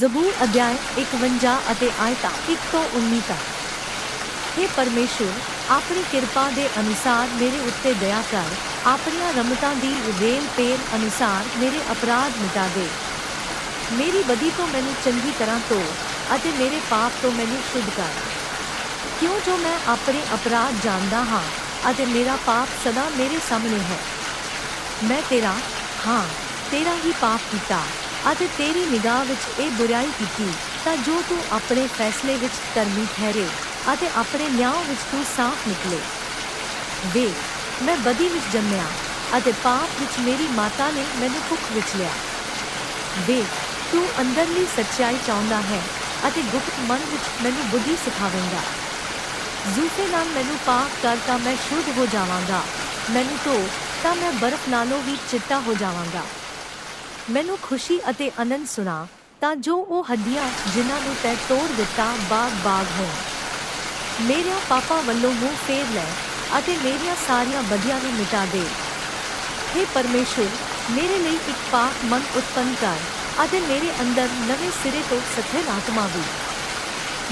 ਜ਼ਬੂਰ ਅਧਿਆਇ 51 ਅਤੇ ਆਇਤਾ 1 ਤੋਂ 19 ਤੱਕ। हे ਪਰਮੇਸ਼ੁਰ, ਆਪਣੀ ਕਿਰਪਾ ਦੇ ਅਨੁਸਾਰ ਮੇਰੇ ਉੱਤੇ ਦਇਆ ਕਰ, ਆਪਣੀਆਂ ਰਮਤਾਂ ਦੀ ਰੇਲ ਪੇਰ ਅਨੁਸਾਰ ਮੇਰੇ ਅਪਰਾਧ ਮਿਟਾ ਦੇ। ਮੇਰੀ ਬਦੀ ਤੋਂ ਮੈਨੂੰ ਚੰਗੀ ਤਰ੍ਹਾਂ ਧੋ ਅਤੇ ਮੇਰੇ ਪਾਪ ਤੋਂ ਮੈਨੂੰ ਸ਼ੁੱਧ ਕਰ। ਕਿਉਂ ਜੋ ਮੈਂ ਆਪਣੇ ਅਪਰਾਧ ਜਾਣਦਾ ਹਾਂ ਅਤੇ ਮੇਰਾ ਪਾਪ ਸਦਾ ਮੇਰੇ ਸਾਹਮਣੇ ਹੈ। ਮੈਂ ਤੇਰਾ, ਹਾਂ, ਤੇਰਾ ਹੀ ਪਾਪ ਕੀਤਾ। ਅਤੇ ਤੇਰੀ ਨਿਗਾਹ ਵਿੱਚ ਇਹ ਬੁਰਾਈ ਕੀਤੀ, ਤਾਂ ਜੋ ਤੂੰ ਆਪਣੇ ਫੈਸਲੇ ਵਿੱਚ ਧਰਮੀ ਠਹਿਰੇ ਅਤੇ ਆਪਣੇ ਨਿਆਂ ਵਿੱਚ ਤੂੰ ਸਾਫ਼ ਨਿਕਲੇ। ਵੇਖ, ਮੈਂ ਬਦੀ ਵਿੱਚ ਜੰਮਿਆ ਅਤੇ ਪਾਪ ਵਿੱਚ ਮੇਰੀ ਮਾਤਾ ਨੇ ਮੈਨੂੰ ਕੁੱਖ ਵਿੱਚ ਲਿਆ। ਵੇਖ, ਤੂੰ ਅੰਦਰਲੀ ਸੱਚਾਈ ਚਾਹੁੰਦਾ ਹੈ ਅਤੇ ਗੁਪਤ ਮਨ ਵਿੱਚ ਮੈਨੂੰ ਬੁੱਧੀ ਸਿਖਾਵੇਂਗਾ। ਜ਼ੂਫੇ ਨਾਲ ਮੈਨੂੰ ਪਾਕ ਕਰ ਤਾਂ ਮੈਂ ਸ਼ੁੱਧ ਹੋ ਜਾਵਾਂਗਾ। ਮੈਨੂੰ ਧੋ ਤਾਂ ਮੈਂ ਬਰਫ਼ ਨਾਲੋਂ ਵੀ ਚਿੱਟਾ ਹੋ ਜਾਵਾਂਗਾ। ਮੈਨੂੰ ਖੁਸ਼ੀ ਅਤੇ ਆਨੰਦ ਸੁਣਾ, ਤਾਂ ਜੋ ਉਹ ਹੱਡੀਆਂ ਜਿਨ੍ਹਾਂ ਨੂੰ ਤੈ ਤੋੜ ਦਿੱਤਾ ਬਾਗ-ਬਾਗ ਹੋਣ। ਮੇਰਿਆਂ ਪਾਪਾਂ ਵੱਲੋਂ ਮੂੰਹ ਫੇਰ ਲੈ ਅਤੇ ਮੇਰੀਆਂ ਸਾਰੀਆਂ ਬਦੀਆਂ ਨੂੰ ਮਿਟਾ ਦੇ। हे ਪਰਮੇਸ਼ੁਰ, ਮੇਰੇ ਲਈ ਇੱਕ ਪਾਕ ਮਨ ਉਤਪੰਨ ਕਰ ਅਤੇ ਮੇਰੇ ਅੰਦਰ ਨਵੇਂ ਸਿਰੇ ਤੋਂ ਸਥਿਰ ਆਤਮਾ ਵੀ।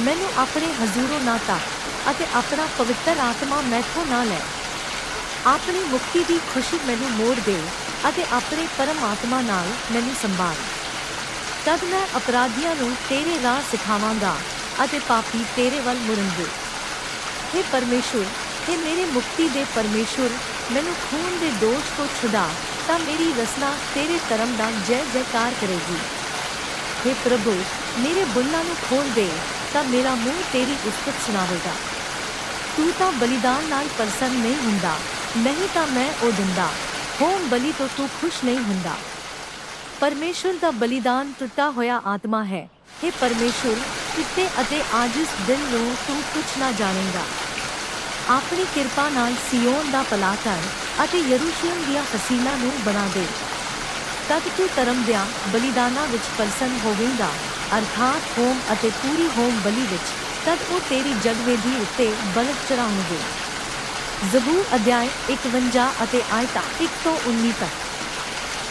ਮੈਨੂੰ ਆਪਣੇ ਹਜ਼ੂਰੋਂ ਨਾ ਤਾ ਅਤੇ ਆਪਣਾ ਪਵਿੱਤਰ ਆਤਮਾ ਮੈਥੋਂ ਨਾ ਲੈ। ਆਪਣੀ ਮੁਕਤੀ ਦੀ ਖੁਸ਼ੀ ਮੈਨੂੰ ਮੋੜ ਦੇ। ਅਤੇ ਆਪਣੇ ਪਰਮ ਆਤਮਾ ਨਾਲ ਮੈਨੂੰ ਸੰਭਾਲ ਤਦ ਮੈਂ ਅਪਰਾਧੀਆਂ ਨੂੰ ਤੇਰੇ ਰਾਹ ਸਿਖਾਵਾਂਗਾ ਅਤੇ ਪਾਪੀ ਤੇਰੇ ਵੱਲ ਮੁੜਨਗੇ हे ਪਰਮੇਸ਼ੁਰ हे ਮੇਰੇ ਮੁਕਤੀ ਦੇ ਪਰਮੇਸ਼ੁਰ ਮੈਨੂੰ ਖੂਨ ਦੇ ਦੋਸ਼ ਤੋਂ ਛੁਡਾ ਤਾਂ ਮੇਰੀ ਰਸਨਾ ਤੇਰੇ ਧਰਮ ਦਾ ਜੈ ਜੈਕਾਰ ਕਰੇਗੀ हे ਪ੍ਰਭੂ ਮੇਰੇ ਬੁੱਲਾਂ ਨੂੰ ਖੋਲ ਦੇ ਤਾਂ ਮੇਰਾ ਮੂੰਹ ਤੇਰੀ ਉਸਤਤ ਸੁਣਾਵੇਗਾ ਤੂੰ ਤਾਂ ਬਲੀਦਾਨ ਨਾਲ ਪ੍ਰਸੰਨ ਨਹੀਂ ਹੁੰਦਾ ਨਹੀਂ ਤਾਂ ਮੈਂ ਉਹ ਦਿੰਦਾ ਹੋਮ ਬਲੀ ਤੋਂ ਤੂੰ ਖੁਸ਼ ਨਹੀਂ ਹੁੰਦਾ। ਪਰਮੇਸ਼ੁਰ ਦਾ ਬਲੀਦਾਨ ਟੁੱਟਾ ਹੋਇਆ ਆਤਮਾ ਹੈ। हे ਪਰਮੇਸ਼ੁਰ, ਕਿਤੇ ਅਤੇ ਆਜਿਸ ਦਿਨ ਨੂੰ ਤੂੰ ਕੁਛ ਨਾ ਜਾਣੇਗਾ। ਆਪਣੀ ਕਿਰਪਾ ਨਾਲ ਸਿਯੋਨ ਦਾ ਭਲਾ ਕਰ ਅਤੇ ਯਰੂਸ਼ਲਮ ਦੀਆਂ ਫਸੀਲਾਂ ਨੂੰ ਬਣਾ ਦੇ। ਤਦ ਤੂੰ ਧਰਮ ਦਿਆਂ ਬਲੀਦਾਨਾਂ ਵਿੱਚ ਪ੍ਰਸੰਨ ਹੋਵੇਂਗਾ। ਅਰਥਾਤ ਹੋਮ ਅਤੇ ਪੂਰੀ ਹੋਮ ਬਲੀ ਵਿੱਚ ਤਦ ਉਹ ਤੇਰੀ ਜਗਵੇਦੀ ਉੱਤੇ ਬਲਦ ਚੜਾਉਣਗੇ ਜ਼ਬੂਰ ਅਧਿਆਇ 51 ਅਤੇ ਆਇਤਾਂ 1 ਤੋਂ 19 ਤੱਕ।